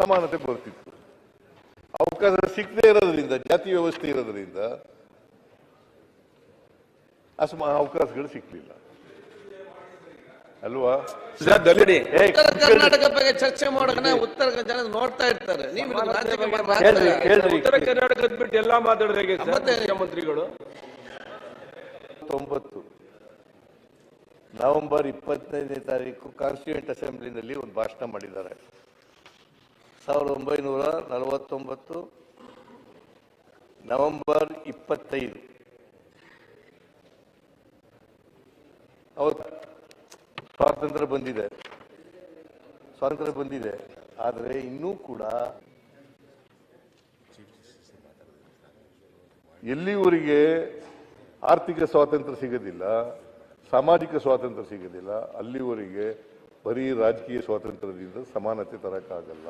ಸಮಾನತೆ ಬರ್ತಿತ್ತು. ಅವಕಾಶ ಸಿಕ್ಕದೇ ಇರೋದ್ರಿಂದ ಜಾತಿ ವ್ಯವಸ್ಥೆ ಇರೋದ್ರಿಂದ ಅಸಮ ಅವಕಾಶಗಳು ಸಿಕ್ಲಿಲ್ಲ ಅಲ್ವಾ? ಕರ್ನಾಟಕ ಬಗ್ಗೆ ಚರ್ಚೆ ಮಾಡೋಣ ಉತ್ತರ ಜನ ನೋಡ್ತಾ ಇರ್ತಾರೆ. ಉತ್ತರ ಕರ್ನಾಟಕದ ಬಿಟ್ಟು ಎಲ್ಲಾ ಮಾತಾಡಿದ್ರೆ ಮುಖ್ಯಮಂತ್ರಿಗಳು. ತೊಂಬತ್ತು. ನವೆಂಬರ್ ಇಪ್ಪತ್ತೈದನೇ ತಾರೀಕು ಕಾನ್ಸ್ಟಿಟ್ಯೂಂಟ್ ಅಸೆಂಬ್ಲಿನಲ್ಲಿ ಒಂದು ಭಾಷಣ ಮಾಡಿದ್ದಾರೆ. ಸಾವಿರದ ಒಂಬೈನೂರ ನಲವತ್ತೊಂಬತ್ತು, ನವೆಂಬರ್ ಇಪ್ಪತ್ತೈದು. ಅವತ್ತು ಸ್ವಾತಂತ್ರ್ಯ ಬಂದಿದೆ. ಸ್ವಾತಂತ್ರ್ಯ ಬಂದಿದೆ. ಆದರೆ ಇನ್ನೂ ಕೂಡ ಎಲ್ಲಿವರೆಗೆ ಆರ್ಥಿಕ ಸ್ವಾತಂತ್ರ್ಯ ಸಿಗೋದಿಲ್ಲ, ಸಾಮಾಜಿಕ ಸ್ವಾತಂತ್ರ್ಯ ಸಿಗೋದಿಲ್ಲ, ಅಲ್ಲಿವರೆಗೆ ಬರೀ ರಾಜಕೀಯ ಸ್ವಾತಂತ್ರ್ಯದಿಂದ ಸಮಾನತೆ ತರಕ್ಕಾಗಲ್ಲ.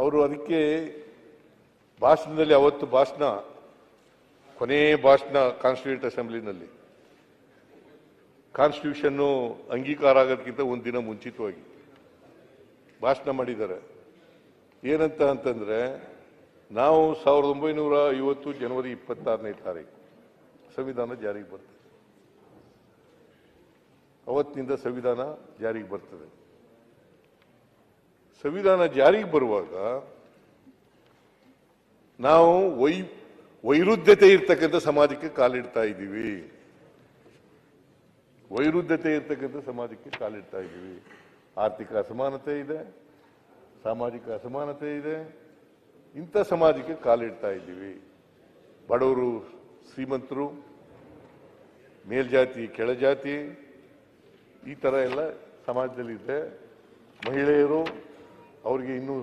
ಅವರು ಅದಕ್ಕೆ ಭಾಷಣದಲ್ಲಿ ಅವತ್ತು ಭಾಷಣ, ಕೊನೆ ಭಾಷಣ ಕಾನ್ಸ್ಟಿಟ್ಯೂಟ್ ಅಸೆಂಬ್ಲಿನಲ್ಲಿ ಕಾನ್ಸ್ಟಿಟ್ಯೂಷನ್ನು ಅಂಗೀಕಾರ ಆಗೋದಕ್ಕಿಂತ ಒಂದು ದಿನ ಮುಂಚಿತವಾಗಿ ಭಾಷಣ ಮಾಡಿದ್ದಾರೆ. ಏನಂತ ಅಂತಂದರೆ, ನಾವು ಸಾವಿರದ ಒಂಬೈನೂರ ಐವತ್ತು ಜನವರಿ ಇಪ್ಪತ್ತಾರನೇ ತಾರೀಕು ಸಂವಿಧಾನ ಜಾರಿಗೆ ಬರ್ತದೆ. ಅವತ್ತಿನಿಂದ ಸಂವಿಧಾನ ಜಾರಿಗೆ ಬರ್ತದೆ. ಸಂವಿಧಾನ ಜಾರಿಗೆ ಬರುವಾಗ ನಾವು ವೈ ವೈರುಧ್ಯತೆ ಇರ್ತಕ್ಕಂಥ ಸಮಾಜಕ್ಕೆ ಕಾಲಿಡ್ತಾ ಇದ್ದೀವಿ. ವೈರುಧ್ಯತೆ ಇರ್ತಕ್ಕಂಥ ಸಮಾಜಕ್ಕೆ ಕಾಲಿಡ್ತಾ ಇದ್ದೀವಿ. ಆರ್ಥಿಕ ಅಸಮಾನತೆ ಇದೆ, ಸಾಮಾಜಿಕ ಅಸಮಾನತೆ ಇದೆ, ಇಂಥ ಸಮಾಜಕ್ಕೆ ಕಾಲಿಡ್ತಾ ಇದ್ದೀವಿ. ಬಡವರು ಶ್ರೀಮಂತರು, ಮೇಲ್ಜಾತಿ, ಕೆಳಜಾತಿ, ಈ ಥರ ಎಲ್ಲ ಸಮಾಜದಲ್ಲಿದೆ. ಮಹಿಳೆಯರು ಅವರಿಗೆ ಇನ್ನೂ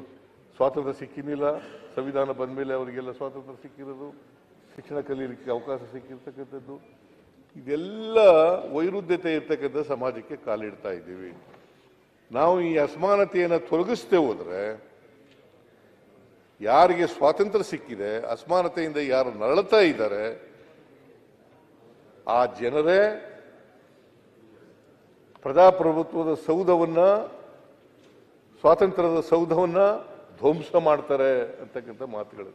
ಸ್ವಾತಂತ್ರ್ಯ ಸಿಕ್ಕಿನಿಲ್ಲ ಸಂವಿಧಾನ ಬಂದ ಮೇಲೆ ಅವರಿಗೆಲ್ಲ ಸ್ವಾತಂತ್ರ್ಯ ಸಿಕ್ಕಿರೋದು. ಶಿಕ್ಷಣ ಕಲೀಲಿಕ್ಕೆ ಅವಕಾಶ ಸಿಕ್ಕಿರ್ತಕ್ಕಂಥದ್ದು. ಇದೆಲ್ಲ ವೈರುಧ್ಯತೆ ಇರ್ತಕ್ಕಂಥ ಸಮಾಜಕ್ಕೆ ಕಾಲಿಡ್ತಾ ಇದ್ದೀವಿ. ನಾವು ಈ ಅಸಮಾನತೆಯನ್ನು ತೊಲಗಿಸ್ತೇ ಹೋದರೆ ಯಾರಿಗೆ ಸ್ವಾತಂತ್ರ್ಯ ಸಿಕ್ಕಿದೆ, ಅಸಮಾನತೆಯಿಂದ ಯಾರು ನರಳುತ್ತಾ ಇದ್ದಾರೆ, ಆ ಜನರೇ ಪ್ರಜಾಪ್ರಭುತ್ವದ ಸೌಧವನ್ನ ಸ್ವಾತಂತ್ರ್ಯದ ಸೌಧವನ್ನ ಧ್ವಂಸ ಮಾಡ್ತಾರೆ ಅಂತಕ್ಕಂಥ ಮಾತುಗಳು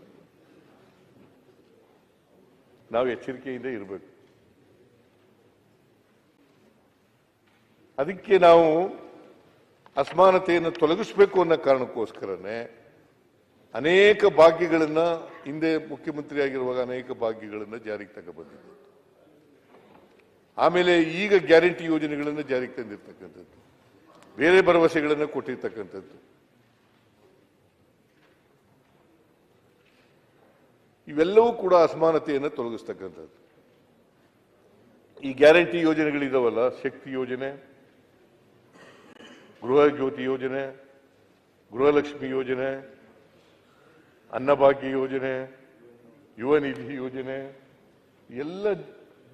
ನಾವು ಎಚ್ಚರಿಕೆಯಿಂದ ಇರಬೇಕು. ಅದಕ್ಕೆ ನಾವು ಅಸಮಾನತೆಯನ್ನು ತೊಲಗಿಸಬೇಕು ಅನ್ನೋ ಕಾರಣಕ್ಕೋಸ್ಕರನೇ ಅನೇಕ ಭಾಗ್ಯಗಳನ್ನ ಹಿಂದೆ ಮುಖ್ಯಮಂತ್ರಿ ಆಗಿರುವಾಗ ಅನೇಕ ಭಾಗ್ಯಗಳನ್ನು ಜಾರಿಗೆ ತಗೊಬಂದಿದ್ದು ಆಮೇಲೆ ಈಗ ಗ್ಯಾರಂಟಿ ಯೋಜನೆಗಳನ್ನು ಜಾರಿಗೆ ತಂದಿರ್ತಕ್ಕಂಥದ್ದು. ಬೇರೆ ಭರವಸೆಗಳನ್ನು ಕೊಟ್ಟಿರ್ತಕ್ಕಂಥದ್ದು. ಇವೆಲ್ಲವೂ ಕೂಡ ಅಸಮಾನತೆಯನ್ನು ತೊಲಗಿಸ್ತಕ್ಕಂಥದ್ದು. ಈ ಗ್ಯಾರಂಟಿ ಯೋಜನೆಗಳಿದಾವಲ್ಲ, ಶಕ್ತಿ ಯೋಜನೆ, ಗೃಹ ಜ್ಯೋತಿ ಯೋಜನೆ, ಗೃಹಲಕ್ಷ್ಮಿ ಯೋಜನೆ, ಅನ್ನಭಾಗ್ಯ ಯೋಜನೆ ಯುವ ನಿಧಿ ಯೋಜನೆ, ಎಲ್ಲ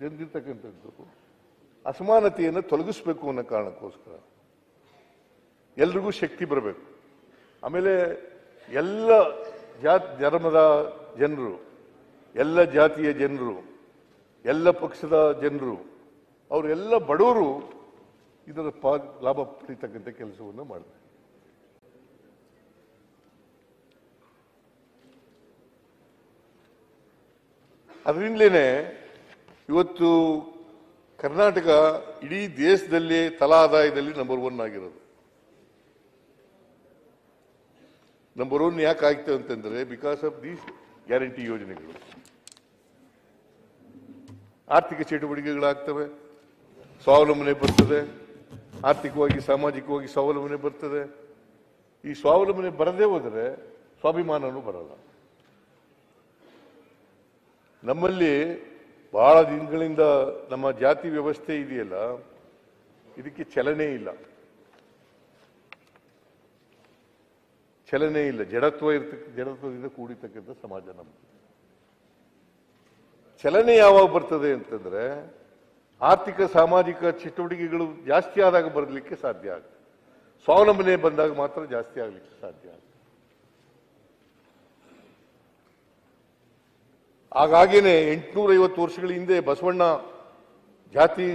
ಜನದಿರ್ತಕ್ಕಂಥದ್ದು ಅಸಮಾನತೆಯನ್ನು ತೊಲಗಿಸ್ಬೇಕು ಅನ್ನೋ ಕಾರಣಕ್ಕೋಸ್ಕರ. ಎಲ್ರಿಗೂ ಶಕ್ತಿ ಬರಬೇಕು. ಆಮೇಲೆ ಎಲ್ಲ ಜಾತಿ, ಧರ್ಮದ ಜನರು, ಎಲ್ಲ ಜಾತಿಯ ಜನರು, ಎಲ್ಲ ಪಕ್ಷದ ಜನರು, ಅವರೆಲ್ಲ ಬಡವರು ಇದರ ಪಾ ಲಾಭ ಪಡಿತಕ್ಕಂಥ ಕೆಲಸವನ್ನು ಮಾಡಿದೆ ಅದರಿಂದಲೇ ಇವತ್ತು ಕರ್ನಾಟಕ ಇಡೀ ದೇಶದಲ್ಲಿ ತಲಾ ಆದಾಯದಲ್ಲಿ ನಂಬರ್ ಒನ್ ಆಗಿರೋದು. ನಂಬರ್ ಒನ್ ಯಾಕೆ ಆಗ್ತದೆ ಅಂತಂದ್ರೆ ಬಿಕಾಸ್ ಆಫ್ ದೀಸ್ ಗ್ಯಾರಂಟಿ ಯೋಜನೆಗಳು. ಆರ್ಥಿಕ ಚಟುವಟಿಕೆಗಳಾಗ್ತವೆ, ಸ್ವಾವಲಂಬನೆ ಬರ್ತದೆ, ಆರ್ಥಿಕವಾಗಿ, ಸಾಮಾಜಿಕವಾಗಿ ಸ್ವಾವಲಂಬನೆ ಬರ್ತದೆ. ಈ ಸ್ವಾವಲಂಬನೆ ಬರದೇ ಹೋದರೆ ಸ್ವಾಭಿಮಾನನೂ ಬರಲ್ಲ. ನಮ್ಮಲ್ಲಿ ಬಹಳ ದಿನಗಳಿಂದ ನಮ್ಮ ಜಾತಿ ವ್ಯವಸ್ಥೆ ಇದೆಯಲ್ಲ, ಇದಕ್ಕೆ ಚಲನೆ ಇಲ್ಲ. ಚಲನೆ ಇಲ್ಲ, ಜಡತ್ವ ಇರ್ತಕ್ಕ ಜಡತ್ವದಿಂದ ಕೂಡಿರ್ತಕ್ಕಂಥ ಸಮಾಜ ನಮ್ಮದು ಚಲನೆ ಯಾವಾಗ ಬರ್ತದೆ ಅಂತಂದ್ರೆ ಆರ್ಥಿಕ, ಸಾಮಾಜಿಕ ಚಟುವಟಿಕೆಗಳು ಜಾಸ್ತಿ ಆದಾಗ ಬರಲಿಕ್ಕೆ ಸಾಧ್ಯ ಆಗುತ್ತೆ ಸ್ವಾವಲಂಬನೆ ಬಂದಾಗ ಮಾತ್ರ ಜಾಸ್ತಿ ಆಗಲಿಕ್ಕೆ ಸಾಧ್ಯ ಆಗುತ್ತೆ ಹಾಗಾಗಿನೇ ಎಂಟುನೂರ ಐವತ್ತು ವರ್ಷಗಳ ಹಿಂದೆ ಬಸವಣ್ಣ ಜಾತಿ,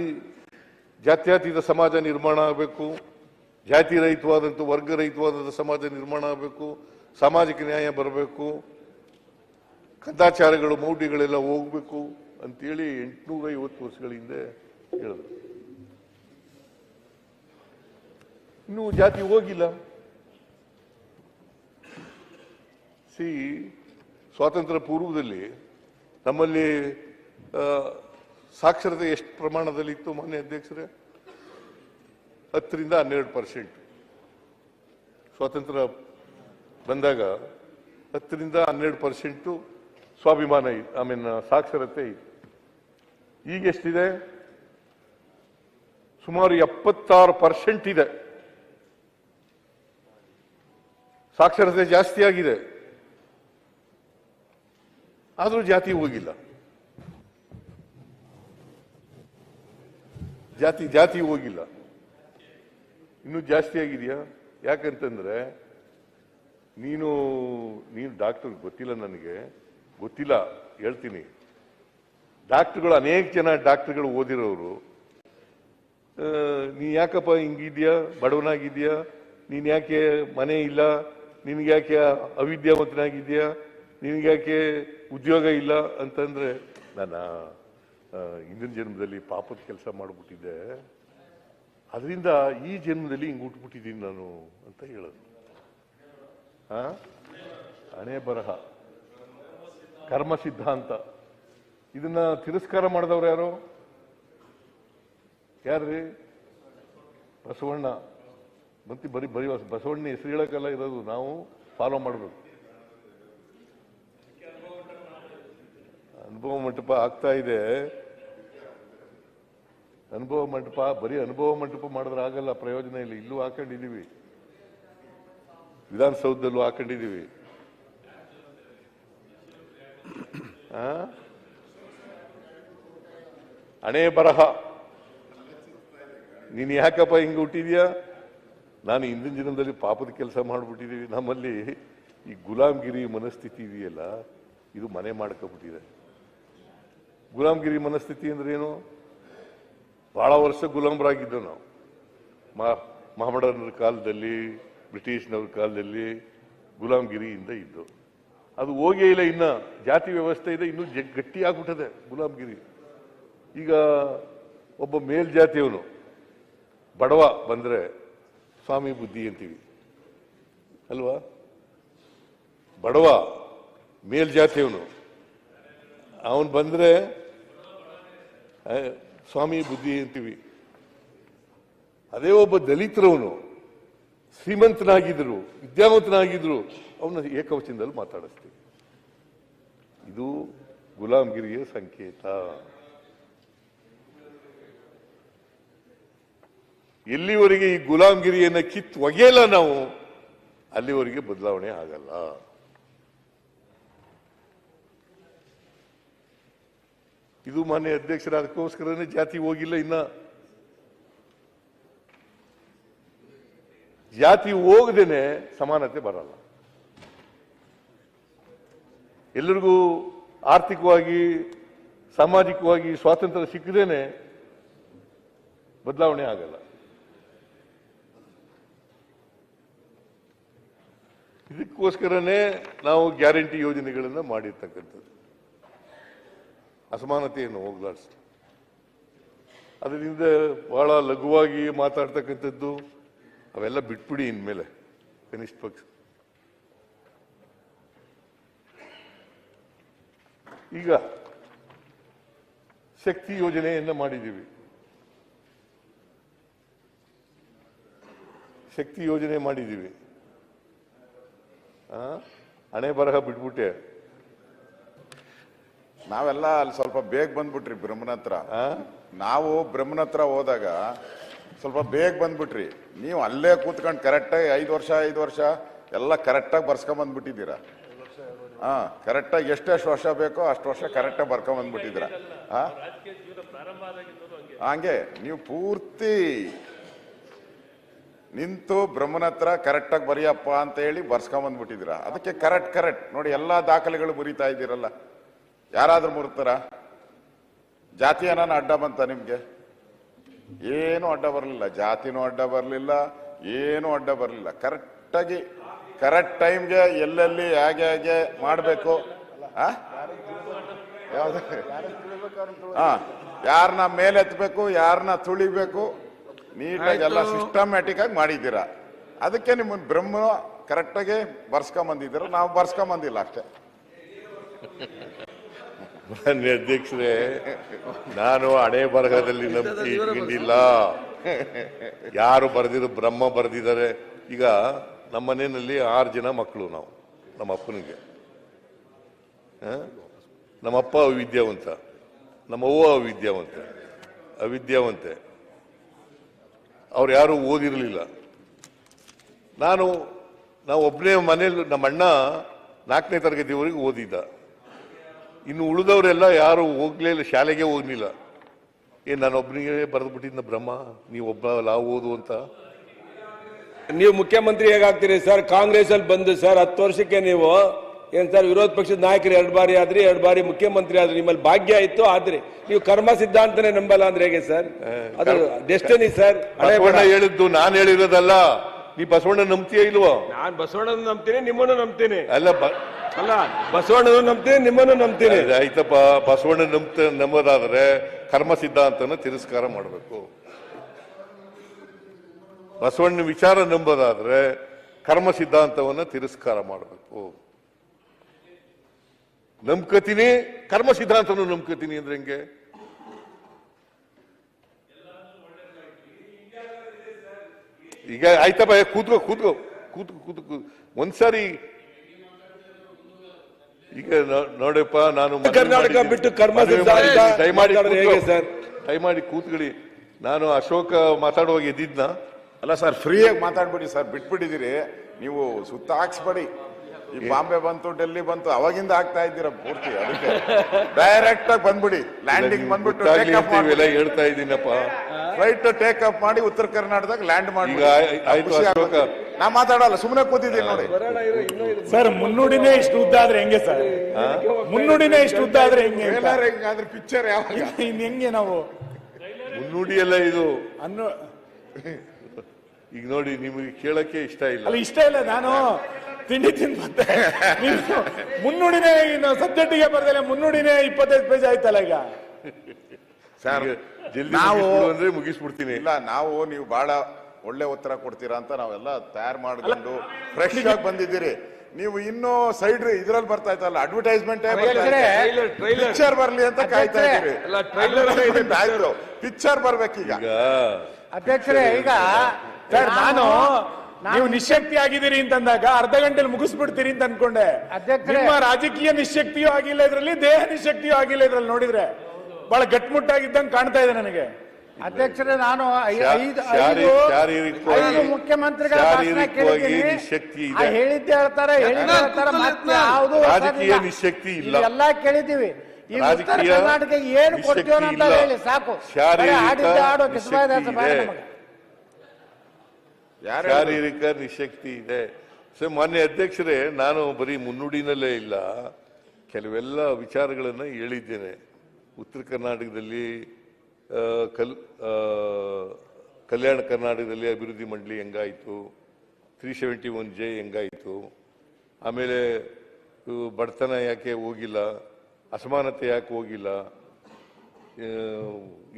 ಜಾತ್ಯಾತೀತ ಸಮಾಜ ನಿರ್ಮಾಣ ಆಗಬೇಕು. ಜಾತಿ ರಹಿತವಾದಂಥ ವರ್ಗ ರಹಿತವಾದಂಥ ಸಮಾಜ ನಿರ್ಮಾಣ ಆಗಬೇಕು, ಸಾಮಾಜಿಕ ನ್ಯಾಯ ಬರಬೇಕು ಕಂದಾಚಾರಗಳು ಮೌಢ್ಯಗಳೆಲ್ಲ ಹೋಗಬೇಕು ಅಂತೇಳಿ ಎಂಟುನೂರ ಐವತ್ತು ವರ್ಷಗಳ ಹಿಂದೆ ಹೇಳಿದ್ರು. ಇನ್ನೂ ಜಾತಿ ಹೋಗಿಲ್ಲ. ಸಿ, ಸ್ವಾತಂತ್ರ್ಯ ಪೂರ್ವದಲ್ಲಿ ನಮ್ಮಲ್ಲಿ ಸಾಕ್ಷರತೆ ಎಷ್ಟು ಪ್ರಮಾಣದಲ್ಲಿ ಇತ್ತು ಮಾನ್ಯ ಅಧ್ಯಕ್ಷರೇ? ಹತ್ತರಿಂದ ಹನ್ನೆರಡು ಪರ್ಸೆಂಟ್ ಸ್ವಾತಂತ್ರ್ಯ ಬಂದಾಗ ಹತ್ತರಿಂದ ಹನ್ನೆರಡು ಪರ್ಸೆಂಟು ಸ್ವಾಭಿಮಾನ ಇತ್ತು ಐ ಮೀನ್ ಸಾಕ್ಷರತೆ ಇದೆ ಈಗ ಎಷ್ಟಿದೆ? ಸುಮಾರು ಎಪ್ಪತ್ತಾರು ಪರ್ಸೆಂಟ್ ಇದೆ. ಸಾಕ್ಷರತೆ ಜಾಸ್ತಿ ಆಗಿದೆ. ಆದರೂ ಜಾತಿ ಹೋಗಿಲ್ಲ. ಜಾತಿ ಜಾತಿ ಹೋಗಿಲ್ಲ. ಇನ್ನೂ ಜಾಸ್ತಿ ಆಗಿದೆಯಾ? ಯಾಕಂತಂದ್ರೆ ನೀನು ನೀನು ಡಾಕ್ಟರ್ ಗೊತ್ತಿಲ್ಲ ನನಗೆ. ಗೊತ್ತಿಲ್ಲ, ಹೇಳ್ತೀನಿ. ಡಾಕ್ಟರ್ಗಳು ಅನೇಕ ಜನ ಡಾಕ್ಟರ್ಗಳು ಓದಿರೋರು. ನೀ ಯಾಕಪ್ಪ ಹಿಂಗಿದ್ಯಾ? ಬಡವನಾಗಿದ್ಯಾ? ನೀನು ಯಾಕೆ ಮನೆ ಇಲ್ಲ? ನಿನಗೆ ಯಾಕೆ ಅವಿದ್ಯಾವಂತನಾಗಿದ್ಯಾ? ನಿನಗೆ ಯಾಕೆ ಉದ್ಯೋಗ ಇಲ್ಲ? ಅಂತಂದ್ರೆ, ನಾನು ಹಿಂದಿನ ಜನ್ಮದಲ್ಲಿ ಪಾಪದ ಕೆಲಸ ಮಾಡ್ಬಿಟ್ಟಿದ್ದೆ. ಅದರಿಂದ ಈ ಜನ್ಮದಲ್ಲಿ ಹಿಂಗೆ ಹುಟ್ಬಿಟ್ಟಿದ್ದೀನಿ ನಾನು ಅಂತ ಹೇಳೋದು. ಆ? ಹಣೆ ಬರಹ. ಕರ್ಮ ಸಿದ್ಧಾಂತ. ಇದನ್ನ ತಿರಸ್ಕಾರ ಮಾಡಿದವ್ರು ಯಾರು? ಯಾರ್ರಿ? ಬಸವಣ್ಣ. ಮತ್ತೆ ಬರೀ ಬರೀ ಬಸವಣ್ಣ ಹೆಸರು ಹೇಳಕ್ಕೆಲ್ಲ ಇರೋದು, ನಾವು ಫಾಲೋ ಮಾಡಬೇಕು. ಅನುಭವ ಮಂಟಪ ಆಗ್ತಾ ಇದೆ. ಅನುಭವ ಮಂಟಪ, ಬರೀ ಅನುಭವ ಮಂಟಪ ಮಾಡಿದ್ರೆ ಆಗಲ್ಲ, ಪ್ರಯೋಜನ ಇಲ್ಲ. ಇಲ್ಲೂ ಹಾಕೊಂಡಿದ್ದೀವಿ. ವಿಧಾನಸೌಧದಲ್ಲೂ ಹಾಕೊಂಡಿದ್ದೀವಿ? ಹಣೆ ಬರಹ. ನೀನ್ ಯಾಕಪ್ಪ ಹಿಂಗ ಹುಟ್ಟಿದ್ಯಾ? ನಾನು ಹಿಂದಿನ ದಿನದಲ್ಲಿ ಪಾಪದ ಕೆಲಸ ಮಾಡ್ಬಿಟ್ಟಿದೀವಿ ನಮ್ಮಲ್ಲಿ ಈ ಗುಲಾಮ್ಗಿರಿ ಮನಸ್ಥಿತಿ ಇದೆಯಲ್ಲ, ಇದು ಮನೆ ಮಾಡ್ಕೊಬಿಟ್ಟಿದೆ. ಗುಲಾಮ್ಗಿರಿ ಮನಸ್ಥಿತಿ ಅಂದ್ರೆ ಏನು? ಬಹಳ ವರ್ಷ ಗುಲಾಮರಾಗಿದ್ದೆವು ನಾವು. ಮಾ- ಮಹಮ್ಮಡನರ ಕಾಲದಲ್ಲಿ, ಬ್ರಿಟಿಷ್ನವ್ರ ಕಾಲದಲ್ಲಿ ಗುಲಾಮಗಿರಿಯಿಂದ ಇದ್ದು. ಅದು ಹೋಗೇ ಇಲ್ಲ, ಇನ್ನು ಜಾತಿ ವ್ಯವಸ್ಥೆ ಇದೆ, ಇನ್ನೂ ಜ ಗಟ್ಟಿ ಆಗ್ಬಿಟ್ಟದೆ ಗುಲಾಮಗಿರಿ. ಈಗ ಒಬ್ಬ ಮೇಲ್ಜಾತಿಯವನು, ಬಡವ ಬಂದರೆ ಸ್ವಾಮಿ ಬುದ್ಧಿ ಅಂತೀವಿ. ಅಲ್ವಾ? ಬಡವ ಮೇಲ್ಜಾತಿಯವನು, ಅವನು ಬಂದ್ರೆ ಸ್ವಾಮಿ ಬುದ್ಧಿ ಅಂತೀವಿ. ಅದೇ ಒಬ್ಬ ದಲಿತರವನು ಶ್ರೀಮಂತನಾಗಿದ್ರು ವಿದ್ಯಾವಂತನಾಗಿದ್ರು ಅವನ ಏಕವಚನದಲ್ಲಿ ಮಾತಾಡಿಸ್ತೀವಿ. ಇದು ಗುಲಾಮ್ಗಿರಿಯ ಸಂಕೇತ. ಎಲ್ಲಿವರೆಗೆ ಈ ಗುಲಾಮ್ಗಿರಿಯನ್ನು ಕಿತ್ತು ಒಗೆಯಲ್ಲ ನಾವು, ಅಲ್ಲಿವರೆಗೆ ಬದಲಾವಣೆ ಆಗಲ್ಲ. ಇದು ಮಾನ್ಯ ಅಧ್ಯಕ್ಷರ ಅದಕ್ಕೋಸ್ಕರನೇ ಜಾತಿ ಹೋಗಿಲ್ಲ ಇನ್ನ. ಜಾತಿ ಹೋಗದೇನೆ ಸಮಾನತೆ ಬರಲ್ಲ. ಎಲ್ಲರಿಗೂ ಆರ್ಥಿಕವಾಗಿ, ಸಾಮಾಜಿಕವಾಗಿ ಸ್ವಾತಂತ್ರ್ಯ ಸಿಕ್ಕದೇನೆ ಬದಲಾವಣೆ ಆಗಲ್ಲ. ಇದಕ್ಕೋಸ್ಕರನೇ ನಾವು ಗ್ಯಾರಂಟಿ ಯೋಜನೆಗಳನ್ನು ಮಾಡಿರ್ತಕ್ಕಂಥದ್ದು. ಅಸಮಾನತೆಯನ್ನು ಹೋಗ್ಲಾಡಿಸಿ ಅದರಿಂದ ಬಹಳ ಲಘುವಾಗಿ ಮಾತಾಡ್ತಕ್ಕಂಥದ್ದು, ಅವೆಲ್ಲ ಬಿಟ್ಬಿಡಿ ಇನ್ಮೇಲೆ, ಕನಿಷ್ಠ ಪಕ್ಷ. ಈಗ ಶಕ್ತಿ ಯೋಜನೆಯನ್ನ ಮಾಡಿದ್ದೀವಿ. ಶಕ್ತಿ ಯೋಜನೆ ಮಾಡಿದ್ದೀವಿ? ಹಣೆ ಬರಹ ಬಿಟ್ಬಿಟ್ಟೆ. ನಾವೆಲ್ಲ ಅಲ್ಲಿ ಸ್ವಲ್ಪ ಬೇಗ ಬಂದ್ಬಿಟ್ರಿ ಬ್ರಹ್ಮನ ಹತ್ರ? ನಾವು ಬ್ರಹ್ಮನ ಹತ್ರ ಹೋದಾಗ ಸ್ವಲ್ಪ ಬೇಗ ಬಂದ್ಬಿಟ್ರಿ. ನೀವು ಅಲ್ಲೇ ಕೂತ್ಕೊಂಡು ಕರೆಕ್ಟಾಗಿ ಐದು ವರ್ಷ ಐದು ವರ್ಷ ಎಲ್ಲ ಕರೆಕ್ಟಾಗಿ ಬರ್ಸ್ಕೊಂಡ್ ಬಂದ್ಬಿಟ್ಟಿದ್ದೀರಾ. ಹಾ ಕರೆಕ್ಟಾಗಿ ಎಷ್ಟೆಷ್ಟು ವರ್ಷ ಬೇಕೋ ಅಷ್ಟು ವರ್ಷ ಕರೆಕ್ಟಾಗಿ ಬರ್ಕೊಂಡ್ ಬಂದ್ಬಿಟ್ಟಿದ್ದೀರಾ. ಹಾ ಹಂಗೆ ನೀವು ಪೂರ್ತಿ ನಿಂತು ಬ್ರಹ್ಮನ ಹತ್ರ ಕರೆಕ್ಟಾಗಿ ಬರೆಯಪ್ಪ ಅಂತ ಹೇಳಿ ಬರ್ಸ್ಕೊಂಡ್ ಬಂದ್ಬಿಟ್ಟಿದ್ದೀರಾ. ಅದಕ್ಕೆ ಕರೆಕ್ಟ್ ಕರೆಕ್ಟ್. ನೋಡಿ ಎಲ್ಲಾ ದಾಖಲೆಗಳು ಬರೀತಾ ಇದ್ದೀರಲ್ಲ. ಯಾರಾದ್ರೂ ಮುರ್ತಾರ? ಜಾತಿ ಏನಾನ ಅಡ್ಡ ಬಂತ ನಿಮಗೆ? ಏನು ಅಡ್ಡ ಬರಲಿಲ್ಲ. ಜಾತಿನೂ ಅಡ್ಡ ಬರಲಿಲ್ಲ ಏನು ಅಡ್ಡ ಬರಲಿಲ್ಲ. ಕರೆಕ್ಟಾಗಿ ಕರೆಕ್ಟ್ ಟೈಮ್ಗೆ ಎಲ್ಲೆಲ್ಲಿ ಹೇಗೆ ಹೇಗೆ ಮಾಡಬೇಕು? ಹಾ ಯಾರನ್ನ ಮೇಲೆತ್ತಬೇಕು ಯಾರನ್ನ ತುಳಿಬೇಕು? ನೀಟಾಗಿ ಎಲ್ಲ. ಸಿಸ್ಟಮ್ಯಾಟಿಕ್ ಆಗಿ ಮಾಡಿದ್ದೀರಾ? ಅದಕ್ಕೆ ನಿಮ್ಮ ಬ್ರಹ್ಮ ಕರೆಕ್ಟಾಗಿ ಬರ್ಸ್ಕೊಂಬಂದಿದ್ದೀರ? ನಾವು ಬರ್ಸ್ಕೊಂಬಂದಿಲ್ಲ ಅಷ್ಟೇ. ಮಾನ್ಯ ಅಧ್ಯಕ್ಷರೇ ನಾನು ಹಣೆ ಬರಹದಲ್ಲಿ ನಂಬಿಕೆ ಇಟ್ಕೊಂಡಿಲ್ಲ ಯಾರು ಬರೆದಿರೋ ಬ್ರಹ್ಮ ಬರೆದಿದ್ದಾರೆ. ಈಗ ನಮ್ಮ ಮನೆಯಲ್ಲಿ ಆರು ಜನ ಮಕ್ಕಳು ನಾವು ನಮ್ಮ ಅಪ್ಪನಿಗೆ. ನಮ್ಮಪ್ಪ ನಮ್ಮ ಅಪ್ಪ ವಿದ್ಯಾವಂತ ನಮ್ಮ ಅವ್ವ ವಿದ್ಯಾವಂತ ಅವಿದ್ಯಾವಂತೆ. ಅವ್ರು ಯಾರು ಓದಿರಲಿಲ್ಲ. ನಾನು ನಾವು ಒಬ್ಬನೇ ಮನೇಲಿ ನಮ್ಮ ಅಣ್ಣ ನಾಲ್ಕನೇ ತರಗತಿವರೆಗೆ ಓದಿದ್ದ. ಇನ್ನು ಉಳಿದವರೆಲ್ಲ ಯಾರು ಹೋಗ್ಲೇ ಇಲ್ಲ ಶಾಲೆಗೆ ಹೋಗ್ಲಿಲ್ಲ. ಏ ನಾನೊಬ್ಬನಿಗೆ ಬರೆದು ಬಿಟ್ಟಿದ್ದ ಬ್ರಹ್ಮ ನೀವೊಬ್ಬ ಒಬ್ಬ ಲಾವ್ ಓದು ಅಂತ. ನೀವು ಮುಖ್ಯಮಂತ್ರಿ ಹೇಗಾಗ್ತೀರಿ ಸರ್? ಕಾಂಗ್ರೆಸ್ ಅಲ್ಲಿ ಬಂದು ಸರ್ ಹತ್ತು ವರ್ಷಕ್ಕೆ ನೀವು ಏನ್ ಸರ್ ವಿರೋಧ ಪಕ್ಷದ ನಾಯಕರು ಎರಡು ಬಾರಿ ಆದ್ರಿ ಎರಡು ಬಾರಿ ಮುಖ್ಯಮಂತ್ರಿ ಆದ್ರಿ ನಿಮ್ಮಲ್ಲಿ ಭಾಗ್ಯ ಇತ್ತು ಆದ್ರಿ. ನೀವು ಕರ್ಮ ಸಿದ್ಧಾಂತನೇ ನಂಬಲ್ಲ ಅಂದ್ರೆ ಹೇಗೆ ಸರ್? ಅದು ಡೆಸ್ಟಿನಿ ಸರ್ ಬಸವಣ್ಣ ಹೇಳಿದ್ದು ನಾನು ಹೇಳಿರೋದಲ್ಲ ನೀ ಬಸವಣ್ಣ ನಂಬ್ತೀಯ ಇಲ್ವೋ? ನಾನ್ ಬಸವಣ್ಣನ ನಂಬ್ತೀನಿ ನಿಮ್ಮನ್ನು ನಂಬ್ತೀನಿ. ಅಲ್ಲ ಅಲ್ಲ ಬಸವಣ್ಣನ ನಂಬ್ತೀನಿ, ನಿಮ್ಮನ್ನು ನಂಬ್ತೀನಿ. ಆಯ್ತಪ್ಪ, ಬಸವಣ್ಣ ನಂಬ್ತ, ನಂಬೋದಾದ್ರೆ ಕರ್ಮ ಸಿದ್ಧಾಂತನ ತಿರಸ್ಕಾರ ಮಾಡಬೇಕು. ಬಸವಣ್ಣ ವಿಚಾರ ನಂಬೋದಾದ್ರೆ ಕರ್ಮ ಸಿದ್ಧಾಂತವನ್ನ ತಿರಸ್ಕಾರ ಮಾಡಬೇಕು. ನಂಬ್ಕತೀನಿ, ಕರ್ಮ ಸಿದ್ಧಾಂತನೂ ನಂಬ್ಕತೀನಿ ಅಂದ್ರೆ ಹೆಂಗೆ? ಈಗ ಆಯ್ತಪ್ಪ ಕೂತ್ಕೋ ಕೂತ್ಕೋ ಕೂತ್ಕೋ ಕೂತ್ಕೋ. ಒಂದ್ಸಾರಿ ಈಗ ನೋಡಪ್ಪ ನಾನು ಕರ್ನಾಟಕ ಬಿಟ್ಟು ಕರ್ಮ. ದಯಮಾಡಿ ಹೇಗೆ. ಸರ್? ದಯಮಾಡಿ ಕೂತ್ಕೊಳ್ಳಿ. ನಾನು ಅಶೋಕ ಮಾತಾಡುವಾಗ ಎದ್ದಿದ್ನ. ಅಲ್ಲ ಸರ್ ಫ್ರೀಯಾಗಿ ಮಾತಾಡ್ಬಿಡಿ ಸರ್ ಬಿಟ್ಬಿಟ್ಟಿದ್ದೀರಿ. ನೀವು ಸುತ್ತ ಹಾಕ್ಸ್ಬೇಡಿ. ಈ ಬಾಂಬೆ ಬಂತು ಡೆಲ್ಲಿ ಬಂತು ಅವಾಗಿಂದ ಆಗ್ತಾ ಇದ್ದೀರ ಪೂರ್ತಿ ಅದಕ್ಕೆ. ಡೈರೆಕ್ಟ್ ಆಗಿ ಬಂದ್ಬಿಡಿ. ಲ್ಯಾಂಡಿಂಗ್ ಬಂದ್ಬಿಟ್ಟು ಗೊತ್ತಾಗ್ಲಿ ಟೇಕ್ ಅಪ್ ಅಂತ ಇವೆಲ್ಲ ಹೇಳ್ತಾ ಇದ್ದೀನಪ್ಪ. ಫ್ಲೈಟ್ ಟೇಕ್ ಅಪ್ ಮಾಡಿ ಉತ್ತರ ಕರ್ನಾಟಕದಾಗ ಲ್ಯಾಂಡ್ ಮಾಡಿ ಈಗ ಆಯ್ತು ಅಶೋಕ. ನಾ ಮಾತಾಡಲ್ಲ ಸುಮ್ಮನೆ ಕೂತಿದ್ದೀನಿ ನೋಡಿ. ಸರ್ ಮುನ್ನುಡಿನೇ ಇಷ್ಟು ಉದ್ದ ಆದ್ರೆ ಹೆಂಗೆ ಸರ್? ಮುನ್ನುಡಿನೇ ಇಷ್ಟು ಉದ್ದ ಆದ್ರೆ ಹೆಂಗೆ ಟ್ರೈಲರ್ ಹೆಂಗಾದ್ರೆ ಪಿಕ್ಚರ್ ಯಾವ ಇನ್ ಹೆಂಗೆ ನಾವು? ಮುನ್ನುಡಿ ಎಲ್ಲ ಇದು. ಅನ್ನೋ ಈಗ ನೋಡಿ ನಿಮಗೆ ಕೇಳಕ್ಕೆ ಇಷ್ಟ ಇಲ್ಲ. ಅಲ್ಲ ಇಷ್ಟ ಇಲ್ಲ ನಾನು ತಿಂಡಿ ತಿಂದು ಮತ್ತೆ ಮುನ್ನುಡಿನೇ ಇನ್ನು ಸಬ್ಜೆಕ್ಟಿಗೆ ಬರ್ದಲ್ಲ ಮುನ್ನುಡಿನೇ ಇಪ್ಪತ್ತೈದು ಪೇಜ್ ಆಯ್ತಲ್ಲ ಈಗ? ಸರ್ ಜಲ್ದಿ ನಾವು ಅಂದ್ರೆ ಮುಗಿಸ್ಬಿಡ್ತೀನಿ. ಇಲ್ಲ ನಾವು ನೀವು ಬಹಳ ಒಳ್ಳೆ ಉತ್ತರ ಕೊಡ್ತೀರಾ ಅಂತ ನಾವೆಲ್ಲ ತಯಾರು ಮಾಡ್ಕೊಂಡು ಫ್ರೆಶ್ ಆಗಿ ಬಂದಿದ್ದೀರಿ. ನೀವು ಇನ್ನೂ ಸೈಡ್ ಇದ್ರಲ್ಲಿ ಬರ್ತಾ ಇತ್ತಲ್ಲ ಅಡ್ವರ್ಟೈಸ್ಮೆಂಟ್ ಪಿಕ್ಚರ್ ಬರ್ಲಿ ಅಂತ ಕಾಯ್ತಾ ಇದ್ದೀರಿ. ಆಯ್ತು. ಪಿಕ್ಚರ್ ಬರ್ಬೇಕೀಗ. ಈಗ ಅಧ್ಯಕ್ಷರೇ ಈಗ ಸರ್ ನಾನು ನೀವು ನಿಶಕ್ತಿ ಆಗಿದ್ದೀರಿ ಅಂತಂದಾಗ ಅರ್ಧ ಗಂಟೆಲಿ ಮುಗಿಸ್ಬಿಡ್ತೀರಿ ಅಂತ ಅನ್ಕೊಂಡೆ. ಅಧ್ಯಕ್ಷರೇ. ನಿಮ್ಮ ರಾಜಕೀಯ ನಿಶಕ್ತಿಯೂ ಆಗಿಲ್ಲ ಇದ್ರಲ್ಲಿ ದೇಹ ನಿಶಕ್ತಿಯೂ ಆಗಿಲ್ಲ ಇದ್ರಲ್ಲಿ ನೋಡಿದ್ರೆ. ಬಹಳ ಗಟ್ಮುಟ್ಟಾಗಿದ್ದಂಗೆ ಕಾಣ್ತಾ ಇದೆ ನನಗೆ. ಅಧ್ಯಕ್ಷರೇ ನಾನು ಐದು ಮುಖ್ಯಮಂತ್ರಿಗಳ ಶಕ್ತಿ ಹೇಳಿದ್ದೆ ಹೇಳ್ತಾರೆ ಯಾವುದು ರಾಜಕೀಯ ನಿಶಕ್ತಿ ಇಲ್ಲ. ಎಲ್ಲ ಕೇಳಿದೀವಿ ಈ ಉತ್ತರ ರಾಜಕೀಯ ಕರ್ನಾಟಕ ಏನು ಕೊಡ್ತೀವನ ಅಂತ ಹೇಳಿ ಸಾಕು. ಆಡಿದ್ದೆ ಆಡೋ ಶಾರೀರಿಕ ನಿಶಕ್ತಿ ಇದೆ. ಸೊ ಮಾನ್ಯ ಅಧ್ಯಕ್ಷರೇ ನಾನು ಬರೀ ಮುನ್ನುಡಿನಲ್ಲೇ ಇಲ್ಲ. ಕೆಲವೆಲ್ಲ ವಿಚಾರಗಳನ್ನು ಹೇಳಿದ್ದೇನೆ. ಉತ್ತರ ಕರ್ನಾಟಕದಲ್ಲಿ ಕಲ್ ಕಲ್ಯಾಣ ಕರ್ನಾಟಕದಲ್ಲಿ ಅಭಿವೃದ್ಧಿ ಮಂಡಳಿ ಹೆಂಗಾಯಿತು? ತ್ರೀ ಸೆವೆಂಟಿ ಒನ್ ಜೆ ಹೆಂಗಾಯಿತು? ಆಮೇಲೆ ಬಡತನ ಯಾಕೆ ಹೋಗಿಲ್ಲ? ಅಸಮಾನತೆ ಯಾಕೆ ಹೋಗಿಲ್ಲ?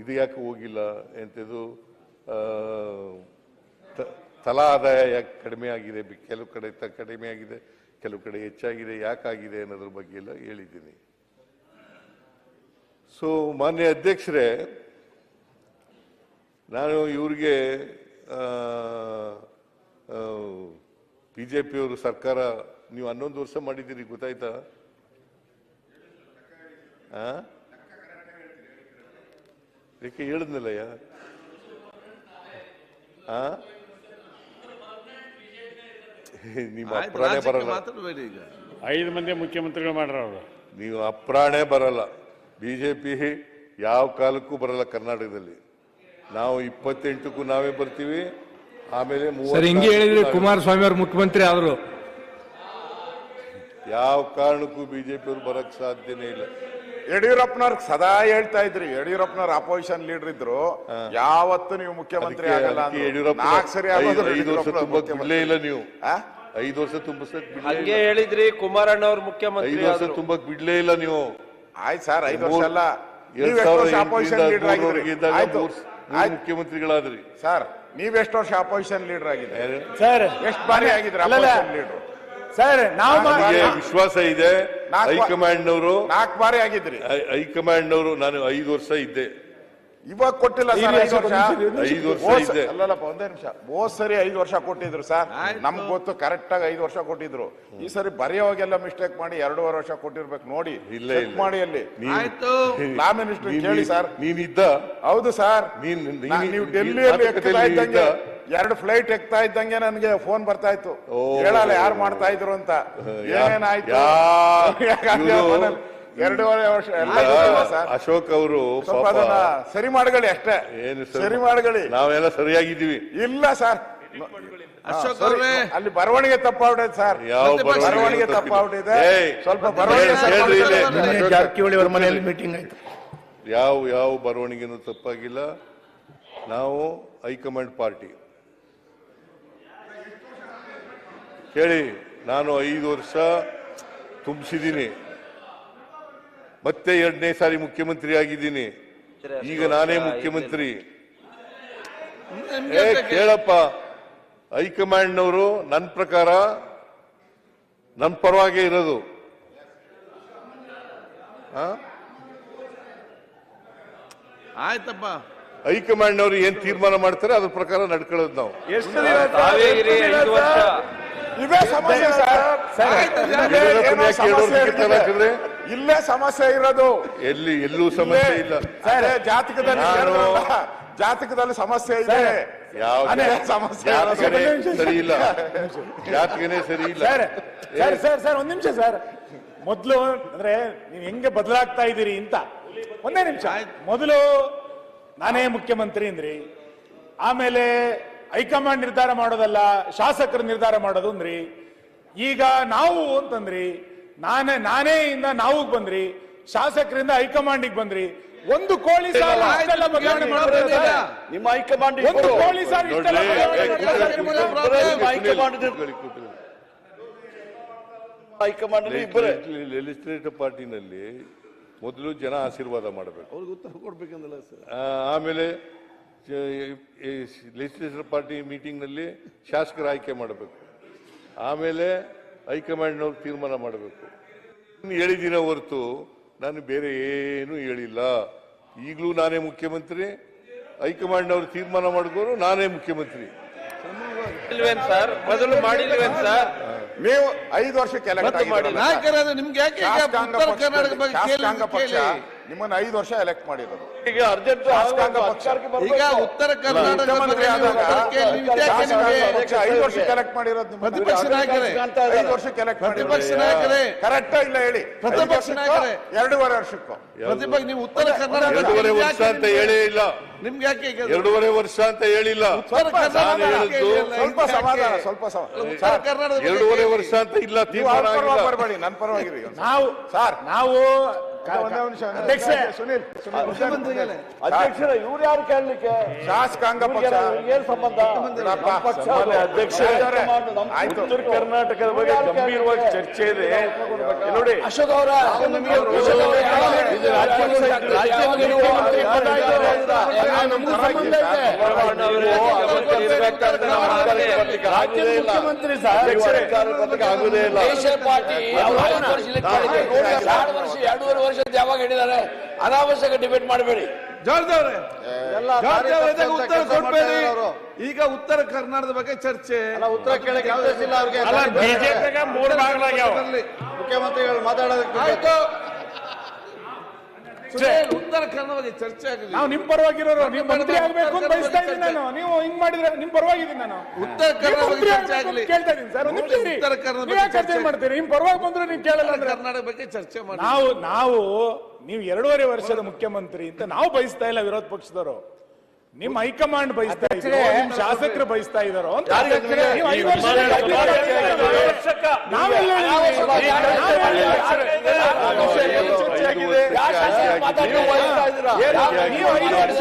ಇದು ಯಾಕೆ ಹೋಗಿಲ್ಲ ಎಂಥದ್ದು ತಲಾ ಆದಾಯ ಯಾಕೆ ಕಡಿಮೆ ಆಗಿದೆ? ಕೆಲವು ಕಡೆ ತ, ಕಡಿಮೆ ಆಗಿದೆ, ಕೆಲವು ಕಡೆ ಹೆಚ್ಚಾಗಿದೆ ಯಾಕಾಗಿದೆ ಅನ್ನೋದ್ರ ಬಗ್ಗೆ ಎಲ್ಲ ಹೇಳಿದ್ದೀನಿ. ಸೊ ಮಾನ್ಯ ಅಧ್ಯಕ್ಷರೇ ನಾನು ಇವ್ರಿಗೆ ಬಿ ಜೆ ಪಿಯವರು ಸರ್ಕಾರ ನೀವು ಹನ್ನೊಂದು ವರ್ಷ ಮಾಡಿದ್ದೀರಿ ಗೊತ್ತಾಯ್ತಾ? ಆ? ಯಾಕೆ ಹೇಳಿದ್ನಲ್ಲಯ್ಯ? ಆ? ನಿಮ್ಮ ಅಪ್ರಾಣೆ ಬರಲ್ಲ. ಐದು ಮಂದಿ ಮುಖ್ಯಮಂತ್ರಿಗಳು ಮಾಡ್ರ ಅವರು. ನೀವು ಅಪ್ರಾಣೆ ಬರಲ್ಲ. ಬಿಜೆಪಿ ಯಾವ ಕಾಲಕ್ಕೂ ಬರಲ್ಲ ಕರ್ನಾಟಕದಲ್ಲಿ. ನಾವು ಇಪ್ಪತ್ತೆಂಟಕ್ಕೂ ನಾವೇ ಬರ್ತೀವಿ. ಆಮೇಲೆ ಸರ್ ಹಿಂಗೆ ಹೇಳಿದ್ರೆ ಕುಮಾರಸ್ವಾಮಿ ಅವರು ಮುಖ್ಯಮಂತ್ರಿ ಆದರು. ಯಾವ ಕಾರಣಕ್ಕೂ ಬಿಜೆಪಿ ಅವರು ಬರಕ್ ಸಾಧ್ಯನೇ ಇಲ್ಲ. ಯಡಿಯೂರಪ್ಪನವ್ರ ಸದಾ ಹೇಳ್ತಾ ಇದ್ರಿ. ಯಡಿಯೂರಪ್ಪನವ್ರ ಅಪೋಸಿಷನ್ ಲೀಡರ್ ಇದ್ರು. ಯಾವತ್ತು ನೀವು ಮುಖ್ಯಮಂತ್ರಿ ಆಗಲ್ಲ. ಯಡಿಯೂರಪ್ಪ ಇಲ್ಲ ನೀವು. ಆ? ಐದು ವರ್ಷ ತುಂಬಿಸಕ್ ಬಿಡ್ಲೇ ಹಂಗೆ. ಹೇಳಿದ್ರಿ ಕುಮಾರಣ್ಣ ಅವ್ರ ಮುಖ್ಯಮಂತ್ರಿ ಐದು ವರ್ಷ. ತುಂಬಕ್ ಬಿಡ್ಲೇ ಇಲ್ಲ ನೀವು. ಆಯ್ತು ಸರ್ ಐದು ವರ್ಷ ಅಲ್ಲ. ಅಪೋಸಿಷನ್ ಲೀಡರ್ ಆಗಿದ್ರಿ? ಮುಖ್ಯಮಂತ್ರಿಗಳಾದ್ರಿ. ಸರ್ ನೀವೆಷ್ಟು ಎಷ್ಟು ವರ್ಷ ಅಪೋಸಿಷನ್ ಲೀಡರ್ ಆಗಿದ್ದೀರಿ? ಸರ್ ಎಷ್ಟು ಬಾರಿ ಆಗಿದ್ರಿ ಲೀಡರ್ ಸರ್ ನಾವು ನನಗೆ ವಿಶ್ವಾಸ ಇದೆ. ನಾಲ್ಕು- ಹೈಕಮಾಂಡ್ ನವರು ನಾಲ್ಕು ಬಾರಿ ಆಗಿದ್ರಿ. ಹೈಕಮಾಂಡ್ ನವರು ನಾನು ಐದು ವರ್ಷ ಇದ್ದೆ. ಇವಾಗ ಕೊಟ್ಟಿಲ್ಲ ಸರ್ ಐದು ವರ್ಷ. ಐದು ವರ್ಷ ಹೋದ್ ಅಲ್ಲಲ್ಲಪ್ಪ ಒಂದೇ ನಿಮಿಷ. ಹೋದ್ ಸರಿ ಐದು ವರ್ಷ ಕೊಟ್ಟಿದ್ರು ಸರ್. ನಮ್ಗ್ ಗೊತ್ತು ಕರೆಕ್ಟ್ ಆಗಿ ಐದು ವರ್ಷ ಕೊಟ್ಟಿದ್ರು. ಈ ಸರಿ ಬರೆಯೋವಾಗೆಲ್ಲ ಮಿಸ್ಟೇಕ್ ಮಾಡಿ ಎರಡೂವರೆ ವರ್ಷ ಕೊಟ್ಟಿರ್ಬೇಕು ನೋಡಿ. ಇಲ್ಲ check ಇಲ್ಲ. ಮಾಡಿ ಅಲ್ಲಿ. ಆಯ್ತು. ಲಾ ಮಿನಿಸ್ಟರ್ ಕೇಳಿ ಸರ್. ನೀನಿದ್ದ ಹೌದು ಸರ್. ನೀನ್- ನೀನ್- ನಾ- ನೀವು ನೀನ್ ಡೆಲ್ಲಿಯಲ್ಲಿ ಎಕ್ತಾ ಮಾತುಕತೆಯಲ್ಲಿ ಇದ್ದಂಗೆ ಎರಡು ಫ್ಲೈಟ್ ಎಕ್ತಾ ಇದ್ದಂಗೆ ನನಗೆ ಫೋನ್ ಬರ್ತಾ ಇತ್ತು. ಓ. ಹೇಳಲ್ಲ ಯಾರು ಮಾಡ್ತಾ ಇದ್ರು ಅಂತ. ಏನೇನಾಯ್ತು? ಇವ್ರು- ಎರಡೂವರೆ ವರ್ಷ ಅಶೋಕ್ ಅವರು ಸರಿ ಮಾಡ್ಕೊಳ್ಳಿ ಅಷ್ಟೇ. ಏನು ಸರಿ? ಮಾಡ್ಕೊಳ್ಳಿ. ನಾವೆಲ್ಲ ಸರಿಯಾಗಿದ್ದೀವಿ. ಇಲ್ಲ ಸರ್. ಅಶೋಕ್ ಅವ್ರೆ. ಅಲ್ಲಿ ಬರವಣಿಗೆ ತಪ್ಪಾಗ್ಬಿಟ್ಟೈತೆ ಸರ್. ಯಾವ ಬರವಣಿಗೆ. ತಪ್ಪಾಗ್ಬಿಟ್ಟಿದೆ. ಸ್ವಲ್ಪ ಬರವಣಿಗೆ ಹೇಳ್ರಿ ಇಲ್ಲಿ. ನಿನ್ನೆ ಜಾರಕಿಹೊಳಿ ಅವ್ರ ಮನೆಯಲ್ಲಿ ಮೀಟಿಂಗ್ ಆಯ್ತು. ಯಾವ ಯಾವ ಬರವಣಿಗೆನೂ ತಪ್ಪಾಗಿಲ್ಲ. ನಾವು ಹೈಕಮಾಂಡ್ ಪಾರ್ಟಿ. ಕೇಳಿ ನಾನು ಐದು ವರ್ಷ ತುಂಬಿಸಿದ್ದೀನಿ. ಮತ್ತೆ ಎರಡನೇ ಸಾರಿ ಮುಖ್ಯಮಂತ್ರಿ ಆಗಿದ್ದೀನಿ ಈಗ ನಾನೇ ಮುಖ್ಯಮಂತ್ರಿ. ಏ ಕೇಳಪ್ಪ. ಹೈಕಮಾಂಡ್ನವರು ನನ್ನ ಪ್ರಕಾರ ನನ್ನ ಪರವಾಗೇ ಇರೋದು. ಆ? ಆಯ್ತಪ್ಪ. ಹೈಕಮಾಂಡ್ ಏನ್ ತೀರ್ಮಾನ ಮಾಡ್ತಾರೆ ಅದ್ರ ಪ್ರಕಾರ ನಡ್ಕೊಳ್ಳೋದು ನಾವು. ಇದೇ ಸಮಸ್ಯೆ ಸರ್ ಇಲ್ಲೇ ಸಮಸ್ಯೆ ಇರೋದು. ಎಲ್ಲಿ ಎಲ್ಲೂ ಸಮಸ್ಯೆ ಇಲ್ಲ. ಜಾತಕದಲ್ಲಿ ಜಾತಕದಲ್ಲಿ ಸಮಸ್ಯೆ ಇದೆ. ಸಮಸ್ಯೆ ಸರಿ ಇಲ್ಲ. ಜಾತಕನೇ ಸರಿ ಇಲ್ಲ. ಸರ್ ಸರ್ ಸರ್ ಸರ್ ಒಂದ್ ನಿಮಿಷ ಸರ್. ಮೊದಲು ಅಂದ್ರೆ ನೀವ್ ಹೆಂಗೆ ಬದಲಾಗ್ತಾ ಇದ್ದೀರಿ ಅಂತ. ಒಂದೇ ನಿಮಿಷ. ಮೊದಲು ನಾನೇ ಮುಖ್ಯಮಂತ್ರಿ ಅಂದ್ರಿ. ಆಮೇಲೆ ಹೈಕಮಾಂಡ್ ನಿರ್ಧಾರ ಮಾಡೋದಲ್ಲ ಶಾಸಕರು ನಿರ್ಧಾರ ಮಾಡೋದು ಅಂದ್ರಿ ಈಗ ನಾವು ಅಂತಂದ್ರಿ ನಾನೇ ನಾನೇ ಇಂದ ನಾವು ಬಂದ್ರಿ ಶಾಸಕರಿಂದ ಹೈಕಮಾಂಡಿಗೆ ಬಂದ್ರಿ ಒಂದು ಕೋಳಿ ಸಾಲ. ನಿಮ್ಮ ಹೈಕಮಾಂಡ್ ಒಂದು ಕೋಳಿ ಸಾಲ ಹೈಕಮಾಂಡ್. ಹೈಕಮಾಂಡ್ ಲೆಜಿಸ್ಲೇಟಿವ್ ಪಾರ್ಟಿನಲ್ಲಿ ಮೊದಲು ಜನ ಆಶೀರ್ವಾದ ಮಾಡಬೇಕು. ಅವ್ರಿಗೆ ಉತ್ತರ ಕೊಡ್ಬೇಕಂದಲ್ಲ ಸರ್. ಆಮೇಲೆ ಲೆಜಿಸ್ಲೇಟಿವ್ ಪಾರ್ಟಿ ಮೀಟಿಂಗ್ನಲ್ಲಿ ಶಾಸಕರ ಆಯ್ಕೆ ಮಾಡಬೇಕು. ಆಮೇಲೆ ಹೈಕಮಾಂಡ್ನವ್ರು ತೀರ್ಮಾನ ಮಾಡಬೇಕು. ಹೇಳಿದಿನ ಹೊರತು ನಾನು ಬೇರೆ ಏನು ಹೇಳಿಲ್ಲ. ಈಗಲೂ ನಾನೇ ಮುಖ್ಯಮಂತ್ರಿ. ಹೈಕಮಾಂಡ್ನವ್ರು ತೀರ್ಮಾನ ಮಾಡಿದ್ರು ನಾನೇ ಮುಖ್ಯಮಂತ್ರಿ. ಇಲ್ವೇನ್ ಸರ್? ಮೊದಲು ಮಾಡಿಲ್ವೇನ್ ಸರ್? ನೀವು ಐದು ವರ್ಷಕ್ಕೆ ಎಲೆಕ್ಟ್ ನಿಮ್ಗೆ ಕರ್ನಾಟಕ ನಿಮ್ಮನ್ನ ಐದು ವರ್ಷ ಎಲೆಕ್ಟ್ ಮಾಡಿರೋದು. ಈಗ ಅರ್ಜೆಂಟ್ ಈಗ ಉತ್ತರ ಕರ್ನಾಟಕ ಮುಖ್ಯಮಂತ್ರಿ ಐದು ವರ್ಷಕ್ಕೆ ಕರೆಕ್ಟ್ ಮಾಡಿರೋದು. ಪ್ರತಿಪಕ್ಷ ನಾಯಕರೇ. ಐದು ವರ್ಷ ಎಲೆಕ್ಟ್ ಪ್ರತಿಪಕ್ಷ ನಾಯಕರೇ. ಕರೆಕ್ಟ್ ಇಲ್ಲ ಹೇಳಿ. ಪ್ರತಿಪಕ್ಷ ನಾಯಕರೇ. ಎರಡೂವರೆ ವರ್ಷಕ್ಕೂ. ಪ್ರತಿಪಕ್ಷ ನೀವು ಉತ್ತರ ಕರ್ನಾಟಕ ಎರಡೂವರೆ ವರ್ಷ ಅಂತ ಹೇಳೇ ಇಲ್ಲ ನಿಮ್ಗೆ ಯಾಕೆ ಈಗ ಎರಡೂವರೆ ವರ್ಷ ಅಂತ ಹೇಳಿಲ್ಲ. ಸ್ವಲ್ಪ ಸಮಾಧಾನ. ಸ್ವಲ್ಪ ಸಮಾಧಾನ ಎರಡೂವರೆ ವರ್ಷ ಅಂತ ಇಲ್ಲ ನೀವು ತೀರ್ಮಾನ ಬರಬೇಡಿ ನನ್ನ ಪರವಾಗಿರಿ. ನಾವು ಸರ್. ನಾವು ಸುನೀಲ್ ಸುನೀಲ್. ಅಧ್ಯಕ್ಷರ ಇವ್ರು ಯಾರು ಕೇಳಲಿಕ್ಕೆ ಶಾಸಕಾಂಗ ಪಕ್ಷ ಏನ್ ಸಂಬಂಧ ಪಕ್ಷ ಅಧ್ಯಕ್ಷ. ಉತ್ತರ ಕರ್ನಾಟಕದ ಬಗ್ಗೆ ಗಂಭೀರವಾಗಿ ಚರ್ಚೆ ಇದೆ ನೋಡಿ ಅಶೋಕ್ ಅವರ ಮುಖ್ಯಮಂತ್ರಿ ಸರ್ ಆಗುದೇ ಇಲ್ಲ ನೇಷನಲ್ ಪಾರ್ಟಿ ವರ್ಷ. ಎರಡು ಎರಡೂವರೆ ವರ್ಷದ ಅಂತ ಯಾವಾಗ ಹೇಳಿದ್ದಾರೆ ಅನಾವಶ್ಯಕ ಡಿಬೇಟ್ ಮಾಡಬೇಡಿ. ಜಾರ್ಜ್ ಎಲ್ಲಾ ಉತ್ತರ ಕೊಡ್ಬೇಡಿ. ಈಗ ಉತ್ತರ ಕರ್ನಾಟಕದ ಬಗ್ಗೆ ಚರ್ಚೆ. ಉತ್ತರ ಕೇಳಕ್ಕೆ ಅವಕಾಶ ಇಲ್ಲ ಅವ್ರಿಗೆ. ಬಿಜೆಪಿಗೆ ಮೂರು ಭಾಗಲಾಗ್ಯಾವ ಮುಖ್ಯಮಂತ್ರಿಗಳು ಮಾತಾಡೋದಕ್ಕೆ ಆಯ್ತು. ಉತ್ತರ ಕನ್ನಡ ಬಗ್ಗೆ ಚರ್ಚೆ ಆಗಲಿ. ನಾವು ನಿಮ್ ಪರವಾಗಿರೋರು. ನೀವು ಮಂತ್ರಿ ಆಗ್ಬೇಕು ಅಂತ ಬಯಸ್ತಾ ಇದ್ದೀನಿ ನಾನು. ನೀವು ಹಿಂಗ್ ಮಾಡಿದ್ರೆ ನಿಮ್ ಪರವಾಗಿದ್ದೀನಿ ನಾನು. ಉತ್ತರ ಕನ್ನಡ ಬಗ್ಗೆ ಚರ್ಚೆ ಆಗಲಿ. ಕೇಳ್ತಾ ಇದ್ದೀನಿ ಸರ್. ಒಂದ್ ನಿಮಿಷ. ಉತ್ತರ ಕನ್ನಡ ಬಗ್ಗೆ ಚರ್ಚೆ ಮಾಡ್ತೀರಿ? ನಿಮ್ ಪರವಾಗಿ ಬಂದ್ರೆ ನೀವು ಕೇಳಲ್ಲ ಅಂದ್ರೆ. ಕರ್ನಾಟಕ ಬಗ್ಗೆ ಚರ್ಚೆ ಮಾಡಿ ನಾವು ನಾವು ನೀವು ಎರಡೂವರೆ ವರ್ಷದ ಮುಖ್ಯಮಂತ್ರಿ ಅಂತ ನಾವು ಬಯಸ್ತಾ ಇಲ್ಲ ವಿರೋಧ ಪಕ್ಷದವರು ನಿಮ್ ಹೈಕಮಾಂಡ್ ಬಯಸ್ತಾ ಇದ್ರು ನಿಮ್ ಶಾಸಕರು ಬಯಸ್ತಾ ಇದಾರೋ ಅಂತ ಅಧ್ಯಕ್ಷರೇ, ನೀವು ಐದು ಈ ವರ್ಷ ವಿಮಾನ ಗಟ್ಟಿ ನಿಲ್ದಾಣ ನಾವೆಲ್ಲ ಹೇಳಿದ್ವಿ. ಯಾವ ಶಾಸಕರು ಮಾತಾಡ್ತಾ ಇದ್ದೀರಾ? ನೀವು ಐದು ವರ್ಷ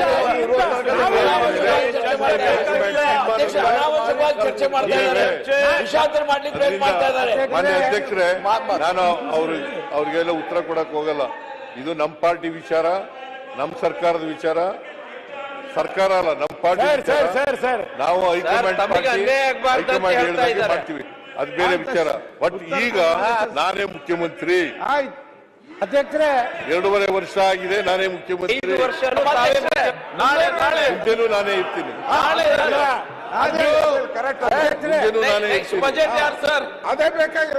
ಚರ್ಚೆ ಮಾಡ್ತಾ ಇದ್ದಾರೆ ವಿಷಾಂತರ ಮಾಡ್ಲಿಕ್ಕೆ ಪ್ರಯತ್ನ ಮಾಡ್ತಾ ಇದ್ದಾರೆ ಮಾನ್ಯ ಅಧ್ಯಕ್ಷರೇ ನಾನು ಅವ್ರಿಗೆ ಅವ್ರಿಗೆಲ್ಲ ಉತ್ತರ ಕೊಡಕ್ ಹೋಗಲ್ಲ ಇದು ನಮ್ಮ ಪಾರ್ಟಿ ವಿಚಾರ ನಮ್ಮ ಸರ್ಕಾರದ ವಿಚಾರ. ಸರ್ಕಾರ ಅಲ್ಲ ನಮ್ಮ ಪಾರ್ಟಿ ಸರ್ ವಿಚಾರ. Sir sir sir. ನಾವು ಹೈಕಮಾಂಡ್ ತಮಗೆ ಪಾರ್ಟಿ ಅಂತ ಹೇಳ್ತಾ ಇದ್ದಾರೆ. ಮಾಡ್ತೀವಿ. ಅದು ಬೇರೆ ವಿಚಾರ. ಬಟ್ ಈಗ ನಾನೇ ಮುಖ್ಯಮಂತ್ರಿ. ಆಯ್ತು. ಅಧ್ಯಕ್ಷರೇ. ಎರಡೂವರೆ ವರ್ಷ ಆಗಿದೆ ನಾನೇ ಮುಖ್ಯಮಂತ್ರಿ. ನಾಳೆ ನಾಳೆ. ಮುಂದೆನೂ ನಾನೇ ಇರ್ತೀನಿ. ನಾನೇ ಇರ್ತೀನಿ. ಬಜೆಟ್ ಯಾರು ಸರ್ ಅದೇ ಬೇಕಾಗಿರೋದು.